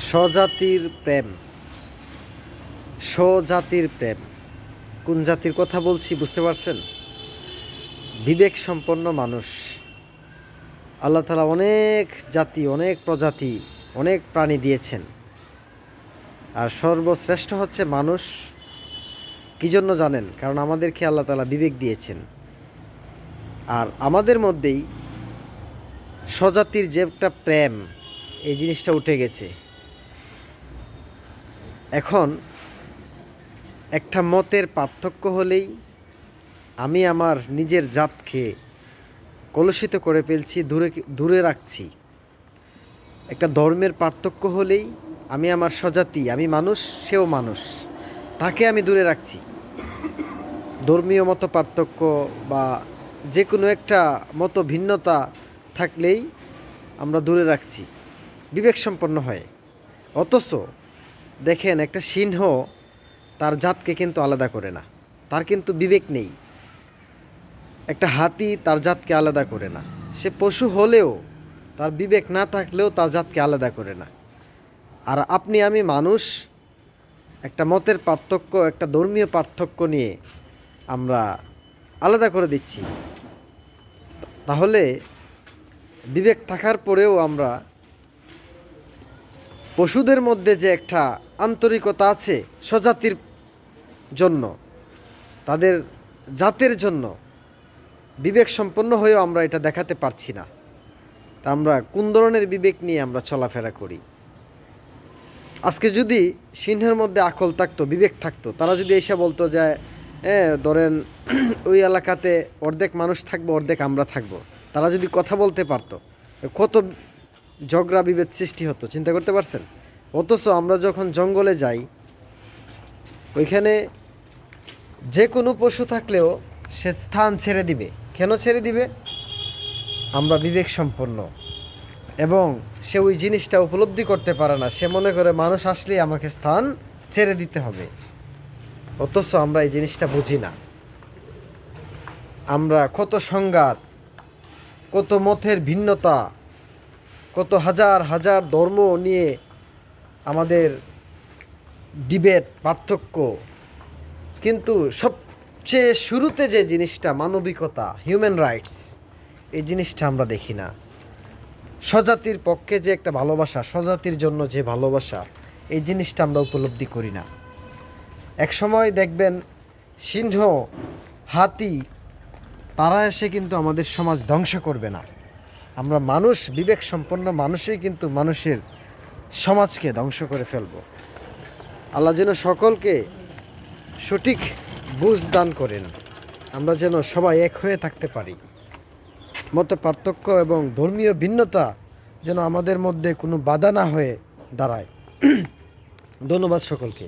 স্বজাতির প্রেম। স্বজাতির প্রেম। কোন জাতির কথা বলছি বুঝতে পারছেন? বিবেক সম্পন্ন মানুষ। আল্লাহ তালা অনেক জাতি, অনেক প্রজাতি, অনেক প্রাণী দিয়েছেন। আর সর্বশ্রেষ্ঠ হচ্ছে মানুষ। কী জন্য জানেন? কারণ আমাদেরকে আল্লাহ তালা বিবেক দিয়েছেন। আর আমাদের মধ্যেই স্বজাতির যে একটা প্রেম, এই জিনিসটা উঠে গেছে। এখন একটা মতের পার্থক্য হলেই আমি আমার নিজের জাতকে কলুষিত করে ফেলছি, দূরে দূরে রাখছি। একটা ধর্মের পার্থক্য হলেই আমি আমার স্বজাতি, আমি মানুষ, সেও মানুষ, তাকে আমি দূরে রাখছি। ধর্মীয় মত পার্থক্য বা যে কোনো একটা মতো ভিন্নতা থাকলেই আমরা দূরে রাখছি বিবেক সম্পন্ন হয়ে। অথচ দেখেন, একটা সিংহ তার জাতকে কিন্তু আলাদা করে না। তার কিন্তু বিবেক নেই। একটা হাতি তার জাতকে আলাদা করে না। সে পশু হলেও, তার বিবেক না থাকলেও তার জাতকে আলাদা করে না। আর আপনি আমি মানুষ, একটা মতের পার্থক্য, একটা ধর্মীয় পার্থক্য নিয়ে আমরা আলাদা করে দিচ্ছি। তাহলে বিবেক থাকার পরেও আমরা পশুদের মধ্যে যে একটা আন্তরিকতা আছে স্বজাতির জন্য, তাদের জাতের জন্য বিবেক সম্পন্ন হয়েও আমরা এটা দেখাতে পারছি না। তা আমরা কোন ধরনের বিবেক নিয়ে আমরা চলাফেরা করি? আজকে যদি সিংহের মধ্যে আকল থাকতো, বিবেক থাকতো, তারা যদি এসে বলতো যে হ্যাঁ ধরেন ওই এলাকাতে অর্ধেক মানুষ থাকব, অর্ধেক আমরা থাকব। তারা যদি কথা বলতে পারতো, কত ঝগড়া বিভেদ সৃষ্টি হতো, চিন্তা করতে পারছেন? অথচ আমরা যখন জঙ্গলে যাই, ওইখানে যে কোনো পশু থাকলেও সে স্থান ছেড়ে দিবে। কেন ছেড়ে দিবে? আমরা বিবেক সম্পন্ন। এবং সে ওই জিনিসটা উপলব্ধি করতে পারে না। সে মনে করে মানুষ আসলেই আমাকে স্থান ছেড়ে দিতে হবে। অথচ আমরা এই জিনিসটা বুঝি না। আমরা কত সংঘাত, কত মতের ভিন্নতা কত হাজার হাজার ধর্ম নিয়ে আমাদের ডিবেট, পার্থক্য। কিন্তু সবচেয়ে শুরুতে যে জিনিসটা, মানবিকতা হিউম্যান রাইটস এই জিনিসটা আমরা দেখি না। স্বজাতির পক্ষে যে একটা ভালোবাসা, স্বজাতির জন্য যে ভালোবাসা, এই জিনিসটা আমরা উপলব্ধি করি না। এক সময় দেখবেন, সিংহ, হাতি, তারা এসে কিন্তু আমাদের সমাজ ধ্বংস করবে না। আমরা মানুষ বিবেক সম্পন্ন মানুষই কিন্তু মানুষের সমাজকে ধ্বংস করে ফেলব। আল্লাহ যেন সকলকে সঠিক বুঝ দান করেন। আমরা যেন সবাই এক হয়ে থাকতে পারি। মত পার্থক্য এবং ধর্মীয় ভিন্নতা যেন আমাদের মধ্যে কোনো বাধা না হয়ে দাঁড়ায়। ধন্যবাদ সকলকে।